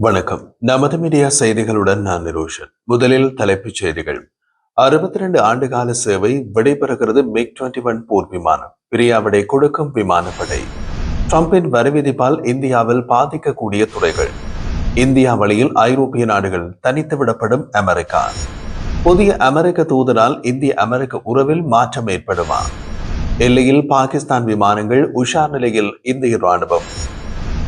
வணக்கம். நமது மீடியா செய்திகளுடன் நான் நிரோஷன். முதலில் தலைப்புச் செய்திகள். அறுபத்தி ரெண்டு ஆண்டுகால சேவை விடைபெறுகிறது மிக் டுவெண்டி ஒன் போர் விமானம். பிரியாவிடை கொடுக்கும் விமானப்படை. ட்ரம்பின் வரிவிதிப்பால் இந்தியாவில் பாதிக்கக்கூடிய துறைகள். இந்தியா வழியில் ஐரோப்பிய நாடுகள் தனித்து விடப்படும் அமெரிக்கா. புதிய அமெரிக்க தூதரால் இந்திய அமெரிக்க உறவில் மாற்றம் ஏற்படுமா? எல்லையில் பாகிஸ்தான் விமானங்கள் உஷார் நிலையில் இந்திய ராணுவம்.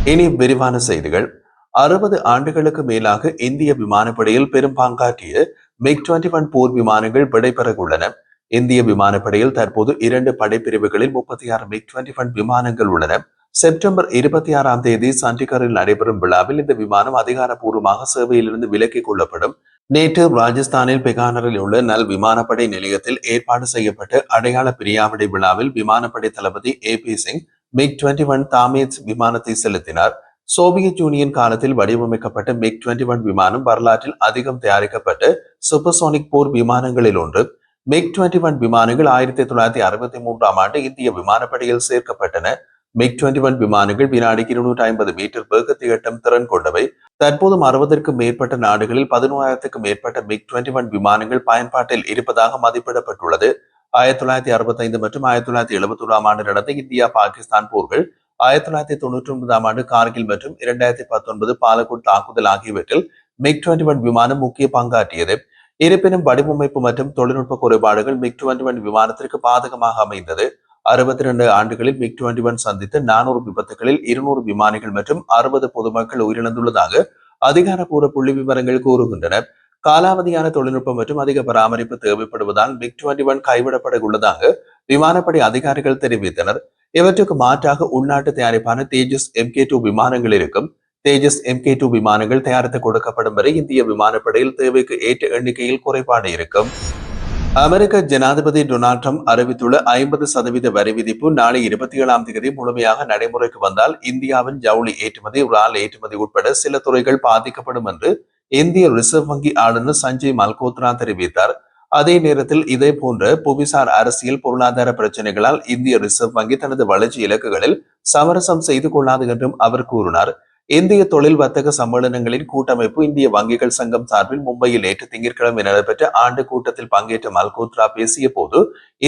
இனி விரிவான செய்திகள். அறுபது ஆண்டுகளுக்கு மேலாக இந்திய விமானப்படையில் பெரும் பங்காற்றிய மிக் டுவெண்டி ஒன் போர் விமானங்கள் விடைபெற உள்ளன இந்திய விமானப்படையில் தற்போது இரண்டு படைப்பிரிவுகளில் முப்பத்தி ஆறு மிக் டுவெண்டி ஒன் விமானங்கள் உள்ளன. செப்டம்பர் இருபத்தி ஆறாம் தேதி சண்டிகரில் நடைபெறும் விழாவில் இந்த விமானம் அதிகாரப்பூர்வமாக சேவையிலிருந்து விலக்கிக் கொள்ளப்படும். நேற்று ராஜஸ்தானில் பெகானரில் உள்ள நல் விமானப்படை நிலையத்தில் ஏற்பாடு செய்யப்பட்ட அடையாள பிரியாவிடை விழாவில் விமானப்படை தளபதி A P Singh MiG twenty one தாமேஜ் விமானத்தை செலுத்தினார். சோவியத் யூனியன் காலத்தில் வடிவமைக்கப்பட்ட மிக் டுவெண்டி ஒன் விமானம் வரலாற்றில் அதிகம் தயாரிக்கப்பட்ட சூப்பர்சோனிக் போர் விமானங்களில் ஒன்று. மிக் டுவெண்டி ஒன் விமானங்கள் ஆயிரத்தி தொள்ளாயிரத்தி அறுபத்தி மூன்றாம் ஆண்டு இந்திய விமானப்படையில் சேர்க்கப்பட்டன. மிக் டுவெண்டி ஒன் விமானங்கள் வினாடிக்கு இருநூற்றி ஐம்பது மீட்டர் வேகத்தை எட்டும் திறன் கொண்டவை. தற்போதும் அறுபதற்கும் மேற்பட்ட நாடுகளில் பதினோராயிரத்துக்கும் மேற்பட்ட மிக் டுவெண்டி ஒன் விமானங்கள் பயன்பாட்டில் இருப்பதாக மதிப்பிடப்பட்டுள்ளது. ஆயிரத்தி தொள்ளாயிரத்தி அறுபத்தி ஐந்து மற்றும் ஆயிரத்தி தொள்ளாயிரத்தி எழுபத்தி ஒன்றாம் ஆண்டு நடந்த இந்தியா பாகிஸ்தான் போர்கள் ஆயிரத்தி தொள்ளாயிரத்தி தொண்ணூற்றி ஒன்பதாம் ஆண்டு கார்கில் மற்றும் இரண்டாயிரத்தி பத்தொன்பது பாலகோட் தாக்குதல் ஆகியவற்றில் மிக் டுவெண்டி ஒன் விமானம் முக்கிய பங்காற்றியது. இருப்பினும் வடிவமைப்பு மற்றும் தொழில்நுட்ப குறைபாடுகள் மிக் டுவெண்டி ஒன் விமானத்திற்கு பாதகமாக அமைந்தது. அறுபத்தி ரெண்டு ஆண்டுகளில் மிக் டுவெண்டி ஒன் சந்தித்த நானூறு விபத்துகளில் இருநூறு விமானிகள் மற்றும் அறுபது பொதுமக்கள் உயிரிழந்துள்ளதாக அதிகாரப்பூர்வ புள்ளி விவரங்கள் கூறுகின்றன. காலாவதியான தொழில்நுட்பம் மற்றும் அதிக பராமரிப்பு தேவைப்படுவதால் மிக் டுவெண்டி ஒன் கைவிடப்பட உள்ளதாக விமானப்படை அதிகாரிகள் தெரிவித்தனர். இவற்றுக்கு மாற்றாக உள்நாட்டு தயாரிப்பான தேஜஸ் எம்கே டூ விமானங்கள் இருக்கும். தேஜஸ் எம்கே டூ விமானங்கள் தயாரித்து கொடுக்கப்படும் வரை இந்திய விமானப்படையில் தேவைக்கு ஏற்ற எண்ணிக்கையில் குறைபாடு இருக்கும். அமெரிக்க ஜனாதிபதி டொனால்ட் ட்ரம்ப் அறிவித்துள்ள ஐம்பது சதவீத வரி விதிப்பு நாளை இருபத்தி ஏழாம் தேதி முழுமையாக நடைமுறைக்கு வந்தால் இந்தியாவின் ஜவுளி ஏற்றுமதி ரால் ஏற்றுமதி உட்பட சில துறைகள் பாதிக்கப்படும் என்று இந்திய ரிசர்வ் வங்கி ஆளுநர் சஞ்சய் மல்கோத்ரா தெரிவித்தார். அதே நேரத்தில் இதே போன்ற புவிசார் அரசியல் பொருளாதார பிரச்சனைகளால் இந்திய ரிசர்வ் வங்கி தனது வளர்ச்சி இலக்குகளில் சமரசம் செய்து கொள்ளாது என்றும் அவர் கூறினார். இந்திய தொழில் வர்த்தக சம்மேளனங்களின் கூட்டமைப்பு இந்திய வங்கிகள் சங்கம் சார்பில் மும்பையில் நேற்று திங்கட்கிழமை நடைபெற்ற ஆண்டு கூட்டத்தில் பங்கேற்ற மல்கோத்ரா பேசிய போது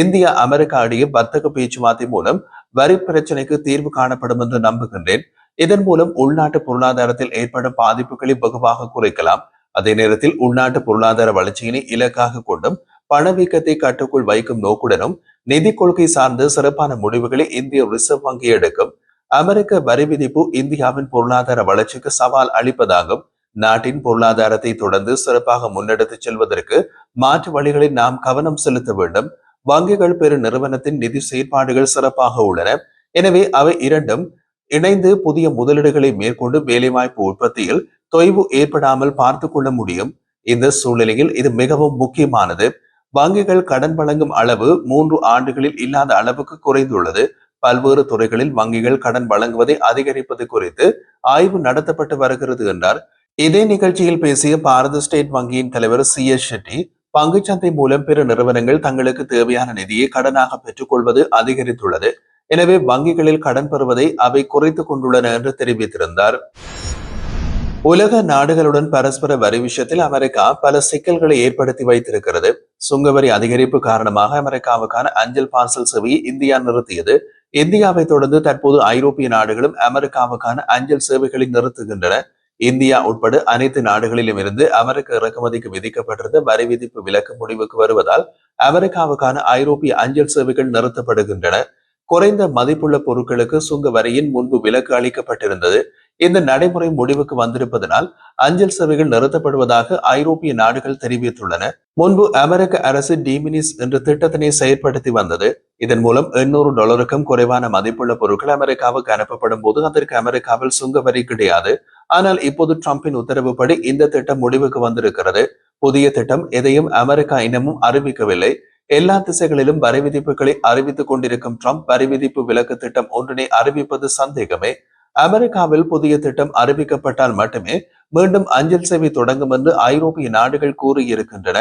இந்திய அமெரிக்கா இடையே வர்த்தக பேச்சுவார்த்தை மூலம் வரி பிரச்சனைக்கு தீர்வு காணப்படும் என்று நம்புகின்றேன். இதன் மூலம் உள்நாட்டு பொருளாதாரத்தில் ஏற்படும் பாதிப்புகளை வெகுவாக குறைக்கலாம். அதே நேரத்தில் உள்நாட்டு பொருளாதார வளர்ச்சியினை இலக்காக கொண்டும் பணவீக்கத்தை கட்டுக்குள் வைக்கும் நோக்குடனும் நிதி கொள்கை சார்ந்த சிறப்பான முடிவுகளை இந்திய ரிசர்வ் வங்கி எடுக்கும். அமெரிக்க வரி விதிப்பு இந்தியாவின் பொருளாதார வளர்ச்சிக்கு சவால் அளிப்பதாகும் நாட்டின் பொருளாதாரத்தை தொடர்ந்து சிறப்பாக முன்னெடுத்துச் செல்வதற்கு மாற்று வழிகளில் நாம் கவனம் செலுத்த வேண்டும். வங்கிகள் பெரு நிறுவனத்தின் நிதி செயற்பாடுகள் சிறப்பாக உள்ளன. எனவே அவை இரண்டும் இணைந்து புதிய முதலீடுகளை மேற்கொண்டு வேலைவாய்ப்பு உற்பத்தியில் தொய்வு ஏற்படாமல் பார்த்து கொள்ள முடியும். இந்த சூழ்நிலையில் இது மிகவும் முக்கியமானது. வங்கிகள் கடன் வழங்கும் அளவு மூன்று ஆண்டுகளில் இல்லாத அளவுக்கு குறைந்துள்ளது. பல்வேறு துறைகளில் வங்கிகள் கடன் வழங்குவதை அதிகரிப்பது குறித்து ஆய்வு நடத்தப்பட்டு வருகிறது என்றார். இதே நிகழ்ச்சியில் பேசிய பாரத ஸ்டேட் வங்கியின் தலைவர் சி எஸ் ஷெட்டி பங்குச்சந்தை மூலம் பிற நிறுவனங்கள் தங்களுக்கு தேவையான நிதியை கடனாக பெற்றுக்கொள்வது அதிகரித்துள்ளது. எனவே வங்கிகளில் கடன் பெறுவதை அவை குறைத்துக் கொண்டுள்ளன என்று தெரிவித்திருந்தார். உலக நாடுகளுடன் பரஸ்பர வரி விஷயத்தில் அமெரிக்கா பல சிக்கல்களை ஏற்படுத்தி வைத்திருக்கிறது. சுங்கவரி அதிகரிப்பு காரணமாக அமெரிக்காவுக்கான அஞ்சல் பார்சல் சேவையை இந்தியா நிறுத்தியது. இந்தியாவை தொடர்ந்து தற்போது ஐரோப்பிய நாடுகளும் அமெரிக்காவுக்கான அஞ்சல் சேவைகளை நிறுத்துகின்றன. இந்தியா உட்பட அனைத்து நாடுகளிலும் இருந்து அமெரிக்க இறக்குமதிக்கு விதிக்கப்பட்டிருந்த வரி விதிப்பு விலக்கு முடிவுக்கு வருவதால் அமெரிக்காவுக்கான ஐரோப்பிய அஞ்சல் சேவைகள் நிறுத்தப்படுகின்றன. குறைந்த மதிப்புள்ள பொருட்களுக்கு சுங்க வரியின் முன்பு விலக்கு அளிக்கப்பட்டிருந்தது. இந்த நடைமுறை முடிவுக்கு வந்திருப்பதனால் அஞ்சல் சேவைகள் நிறுத்தப்படுவதாக ஐரோப்பிய நாடுகள் தெரிவித்துள்ளன. முன்பு அமெரிக்க அரசு டிமினிஸ் என்ற திட்டத்தினை செயற்படுத்தி வந்தது. இதன் மூலம் எண்ணூறு டாலருக்கும் குறைவான மதிப்புள்ள பொருட்கள் அமெரிக்காவுக்கு அனுப்பப்படும் போது அதற்கு அமெரிக்காவில் சுங்க வரி கிடையாது. ஆனால் இப்போது டிரம்பின் உத்தரவுப்படி இந்த திட்டம் முடிவுக்கு வந்திருக்கிறது. புதிய திட்டம் எதையும் அமெரிக்கா இன்னமும் அறிவிக்கவில்லை. எல்லா திசைகளிலும் வரி விதிப்புகளை அறிவித்துக் கொண்டிருக்கும் ட்ரம்ப் வரி விதிப்பு விலக்கு திட்டம் ஒன்றினை அறிவிப்பது சந்தேகமே. அமெரிக்காவில் புதிய திட்டம் அறிவிக்கப்பட்டால் மட்டுமே மீண்டும் அஞ்சல் சேவை தொடங்கும் என்று ஐரோப்பிய நாடுகள் கூறியிருக்கின்றன.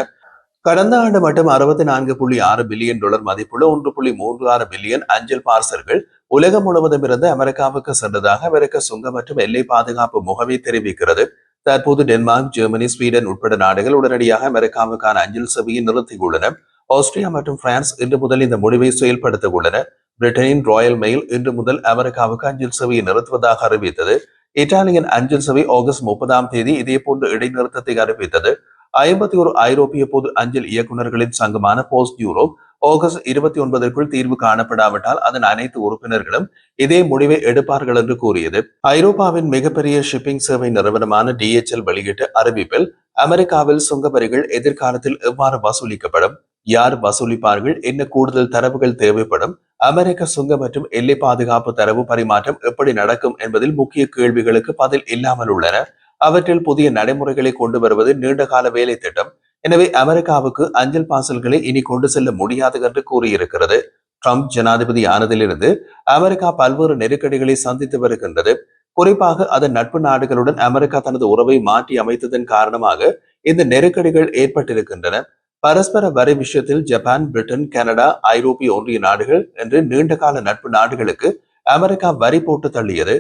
கடந்த ஆண்டு மட்டும் அறுபத்தி நான்கு புள்ளி ஆறு பில்லியன் டாலர் மதிப்புள்ள ஒன்று புள்ளி மூன்று ஆறு பில்லியன் அஞ்சல் பார்சல்கள் உலகம் முழுவதும் இருந்து அமெரிக்காவுக்கு சென்றதாக அமெரிக்க சுங்க மற்றும் எல்லை பாதுகாப்பு முகமை தெரிவிக்கிறது. தற்போது டென்மார்க் ஜெர்மனி ஸ்வீடன் உட்பட நாடுகள் உடனடியாக அமெரிக்காவுக்கான அஞ்சல் சேவையை நிறுத்தியுள்ளன. ஆஸ்திரியா மற்றும் பிரான்ஸ் இன்று முதல் இந்த முடிவை செயல்படுத்த உள்ளன பிரிட்டனின் ராயல் மெயில் இன்று முதல் அமெரிக்காவுக்கு அஞ்சல் சேவையை நிறுத்துவதாக அறிவித்தது. இத்தாலியன் அஞ்சல் சேவை ஆகஸ்ட் முப்பதாம் தேதி இதேபோன்ற இடைநிறுத்தத்தை அறிவித்தது. ஐம்பத்தி ஒரு ஐரோப்பிய பொது அஞ்சல் இயக்குநர்களின் சங்கமான போஸ்ட் யூரோப் ஆகஸ்ட் இருபத்தி ஒன்பதற்குள் தீர்வு காணப்படாவிட்டால் அதன் அனைத்து உறுப்பினர்களும் இதே முடிவை எடுப்பார்கள் என்று கூறியது. ஐரோப்பாவின் மிகப்பெரிய ஷிப்பிங் சேவை நிறுவனமான டிஎச்எல் வெளியிட்ட அறிவிப்பில் அமெரிக்காவில் சுங்க வரிகள் எதிர்காலத்தில் எவ்வாறு வசூலிக்கப்படும்? யார் வசூலிப்பார்கள்? என்ன கூடுதல் தரவுகள் தேவைப்படும்? அமெரிக்க சுங்க மற்றும் எல்லை பாதுகாப்பு தரவு பரிமாற்றம் எப்படி நடக்கும் என்பதில் முக்கிய கேள்விகளுக்கு பதில் இல்லாமல் உள்ளன. அவற்றில் புதிய நடைமுறைகளை கொண்டு வருவது நீண்டகால வேலை திட்டம். எனவே அமெரிக்காவுக்கு அஞ்சல் பாசல்களை இனி கொண்டு செல்ல முடியாது என்று கூறியிருக்கிறது. ட்ரம்ப் ஜனாதிபதி ஆனதிலிருந்து அமெரிக்கா பல்வேறு நெருக்கடிகளை சந்தித்து வருகின்றது. குறிப்பாக அதன் நட்பு நாடுகளுடன் அமெரிக்கா தனது உறவை மாற்றி அமைத்ததன் காரணமாக இந்த நெருக்கடிகள் ஏற்பட்டிருக்கின்றன. பரஸ்பர வரி விஷயத்தில் ஜப்பான் பிரிட்டன் கனடா ஐரோப்பிய ஒன்றிய நாடுகள் என்று நீண்டகால நட்பு நாடுகளுக்கு அமெரிக்கா வரி போட்டு தள்ளியது.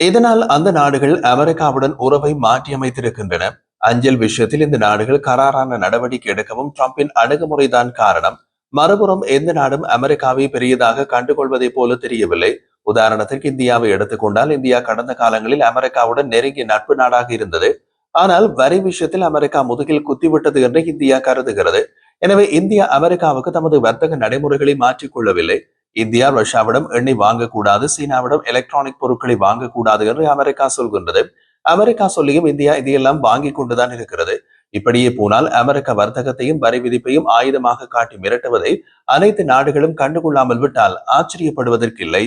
இதனால் அந்த நாடுகள் அமெரிக்காவுடன் உறவை மாற்றியமைத்திருக்கின்றன. அஞ்சல் விஷயத்தில் இந்த நாடுகள் கராரான நடவடிக்கை எடுக்கவும் டிரம்பின் அணுகுமுறைதான் காரணம். மறுபுறம் எந்த நாடும் அமெரிக்காவை பெரியதாக கண்டுகொள்வதை போல தெரியவில்லை. உதாரணத்திற்கு இந்தியாவை எடுத்துக்கொண்டால் இந்தியா கடந்த காலங்களில் அமெரிக்காவுடன் நெருங்கிய நட்பு நாடாக இருந்தது. ஆனால் வரி விஷயத்தில் அமெரிக்கா முதுகில் குத்திவிட்டது என்று இந்தியா கருதுகிறது. எனவே இந்தியா அமெரிக்காவுக்கு தமது வர்த்தக நடைமுறைகளை மாற்றிக் கொள்ளவில்லை இந்தியா ரஷ்யாவிடம் எண்ணெய் வாங்கக்கூடாது சீனாவிடம் எலக்ட்ரானிக் பொருட்களை வாங்கக்கூடாது என்று அமெரிக்கா சொல்கின்றது. அமெரிக்கா சொல்லியும் இந்தியா இதையெல்லாம் வாங்கி கொண்டுதான் இருக்கிறது. இப்படியே போனால் அமெரிக்க வர்த்தகத்தையும் வரி விதிப்பையும் ஆயுதமாக காட்டி மிரட்டுவதை அனைத்து நாடுகளும் கண்டுகொள்ளாமல் விட்டால் ஆச்சரியப்படுவதற்கில்லை.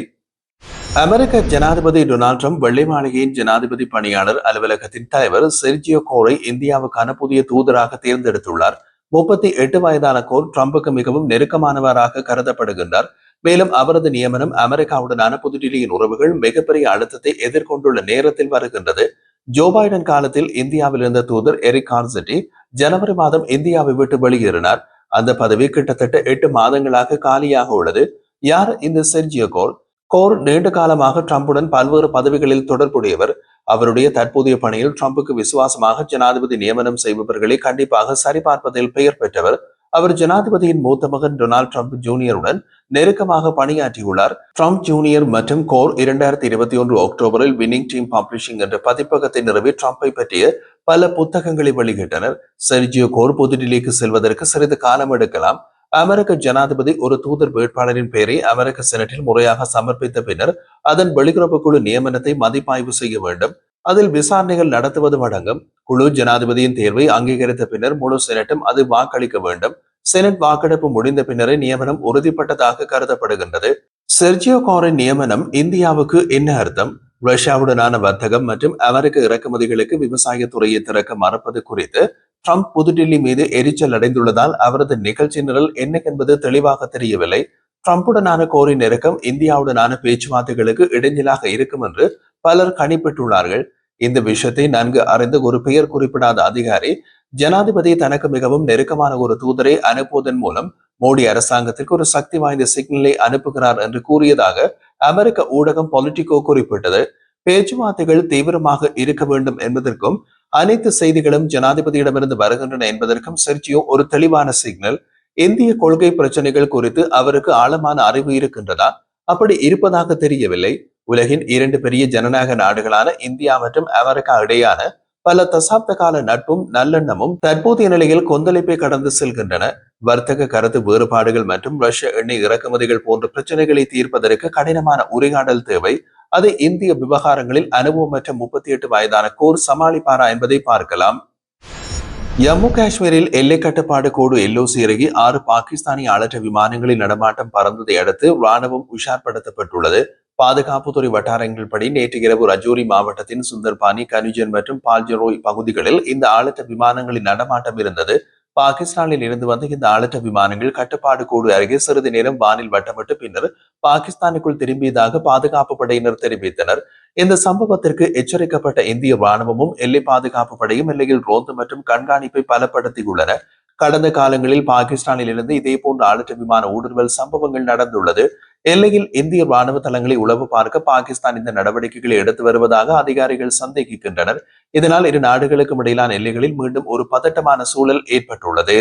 அமெரிக்க ஜனாதிபதி டொனால்ட் ட்ரம்ப் வெள்ளை மாளிகையின் ஜனாதிபதி பணியாளர் அலுவலகத்தின் தலைவர் செர்ஜியோ கோரை இந்தியாவுக்கான புதிய தூதராக தேர்ந்தெடுத்துள்ளார். முப்பத்தி எட்டு வயதான கோர் ட்ரம்புக்கு மிகவும் நெருக்கமானவராக கருதப்படுகின்றார். மேலும் அவரது நியமனம் அமெரிக்காவுடனான புதுடில்லியின் உறவுகள் மிகப்பெரிய அழுத்தத்தை எதிர்கொண்டுள்ள நேரத்தில் வருகின்றது. ஜோ பைடன் காலத்தில் இந்தியாவில் இருந்த தூதர் எரிக் கார்செட்டி ஜனவரி மாதம் இந்தியாவை விட்டு வெளியேறினார். அந்த பதவி கிட்டத்தட்ட எட்டு மாதங்களாக காலியாக உள்ளது. யார் இந்த செர்ஜியோ கோர் கோர் நீண்ட காலமாக ட்ரம்புடன் பல்வேறு பதவிகளில் தொடர்புடையவர். அவருடைய தற்போதைய பணியில் ட்ரம்புக்கு விசுவாசமாக ஜனாதிபதி நியமனம் செய்பவர்களை கண்டிப்பாக சரிபார்ப்பதில் பெயர் பெற்றவர். அவர் ஜனாதிபதியின் மூத்த மகன் டொனால்ட் ட்ரம்ப் ஜூனியருடன் நெருக்கமாக பணியாற்றியுள்ளார். ட்ரம்ப் ஜூனியர் மற்றும் கோர் இரண்டாயிரத்தி இருபத்தி ஒன்று அக்டோபரில் வின்னிங் டீம் பப்ளிஷிங் என்ற பதிப்பகத்தை நிறுவி ட்ரம்ப்பை பற்றிய பல புத்தகங்களை வெளியிட்டனர். செர்ஜியோ கோர் புதுடில்லிக்கு செல்வதற்கு சிறிது காலம் எடுக்கலாம். அமெரிக்க ஜனாதிபதி ஒரு தூதர் வேட்பாளரின் பெயரை அமெரிக்க செனட்டில் முறையாக சமர்ப்பித்த பின்னர் அதன் வெளியுறவு குழு நியமனத்தை மதிப்பாய்வு செய்ய வேண்டும். அதில் விசாரணைகள் நடத்துவது அடங்கும். குழு ஜனாதிபதியின் தேர்வை அங்கீகரித்த பின்னர் முழு செனட்டும் அது வாக்களிக்க வேண்டும். செனட் வாக்கெடுப்பு முடிந்த பின்னரே நியமனம் உறுதிப்பட்டதாக கருதப்படுகின்றது. செர்ஜியோ காரின் நியமனம் இந்தியாவுக்கு என்ன அர்த்தம்? ரஷ்யாவுடனான வர்த்தகம் மற்றும் அமெரிக்க இறக்குமதிகளுக்கு விவசாய துறையை திறக்க மறப்பது குறித்து ட்ரம்ப் புதுடில்லி மீது எரிச்சல் அடைந்துள்ளதால் அவரது நிகழ்ச்சி நிரல் என்ன என்பது தெளிவாக தெரியவில்லை. ட்ரம்புடனான கோரின் நெருக்கம் இந்தியாவுடனான பேச்சுவார்த்தைகளுக்கு இடைஞ்சலாக இருக்கும் என்று பலர் கணிப்பிட்டுள்ளார்கள். இந்த விஷயத்தை நன்கு அறிந்து ஒரு பெயர் குறிப்பிடாத அதிகாரி ஜனாதிபதி தனக்கு மிகவும் நெருக்கமான ஒரு தூதரை அனுப்புவதன் மூலம் மோடி அரசாங்கத்திற்கு ஒரு சக்தி வாய்ந்த சிக்னலை அனுப்புகிறார் என்று கூறியதாக அமெரிக்க ஊடகம் பொலிட்டிகோ குறிப்பிட்டது. பேச்சுவார்த்தைகள் தீவிரமாக இருக்க வேண்டும் என்பதற்கும் அனைத்து செய்திகளும் ஜனாதிபதியிடமிருந்து வருகின்றன என்பதற்கும் செர்ஜியோ ஒரு தெளிவான சிக்னல். இந்திய கொள்கை பிரச்சனைகள் குறித்து அவருக்கு ஆழமான அறிவு இருக்கின்றதா? அப்படி இருப்பதாக தெரியவில்லை. உலகின் இரண்டு பெரிய ஜனநாயக நாடுகளான இந்தியா மற்றும் அமெரிக்கா இடையான பல தசாப்த கால நட்பும் நல்லெண்ணமும் தற்போதைய நிலையில் கொந்தளிப்பை கடந்து செல்கின்றன. வர்த்தக கருத்து வேறுபாடுகள் மற்றும் ரஷ்ய எண்ணெய் இறக்குமதிகள் போன்ற பிரச்சனைகளை தீர்ப்பதற்கு கடினமான உரையாடல் தேவை. அதை இந்திய விவகாரங்களில் அனுபவமற்ற முப்பத்தி எட்டு வயதான கோர் சமாளிப்பாரா என்பதை பார்க்கலாம். ஜம்மு காஷ்மீரில் எல்லை கட்டுப்பாடு கோடு எல்ஓசி அருகே ஆறு பாகிஸ்தானிய அளற்ற விமானங்களின் நடமாட்டம் பறந்ததை அடுத்து ராணுவம் உஷார்படுத்தப்பட்டுள்ளது. பாதுகாப்புத்துறை வட்டாரங்கள் படி நேற்று இரவு ரஜோரி மாவட்டத்தின் சுந்தர்பானி கனிஜன் மற்றும் பால்ஜரோய் பகுதிகளில் இந்த ஆழத்த விமானங்களின் நடமாட்டம் இருந்தது. பாகிஸ்தானில் இருந்து வந்த இந்த ஆளற்ற விமானங்கள் கட்டுப்பாடு கோடு அருகே சிறிது நேரம் வானில் வட்டமிட்டு பின்னர் பாகிஸ்தானுக்குள் திரும்பியதாக பாதுகாப்பு படையினர் தெரிவித்தனர். இந்த சம்பவத்திற்கு எச்சரிக்கப்பட்ட இந்திய ராணுவமும் எல்லை பாதுகாப்பு படையும் எல்லையில் ரோந்து மற்றும் கண்காணிப்பை பலப்படுத்தியுள்ளன. கடந்த காலங்களில் பாகிஸ்தானில் இருந்து இதே போன்ற ஆழத்த விமான ஊடுருவல் சம்பவங்கள் நடந்துள்ளது. எல்லையில் இந்திய ராணுவ தளங்களை உளவு பார்க்க பாகிஸ்தான் இந்த நடவடிக்கைகளை எடுத்து வருவதாக அதிகாரிகள் சந்தேகிக்கின்றனர். இதனால் இரு நாடுகளுக்கும் இடையிலான எல்லைகளில் மீண்டும் ஒரு பதட்டமான சூழல் ஏற்பட்டுள்ளது.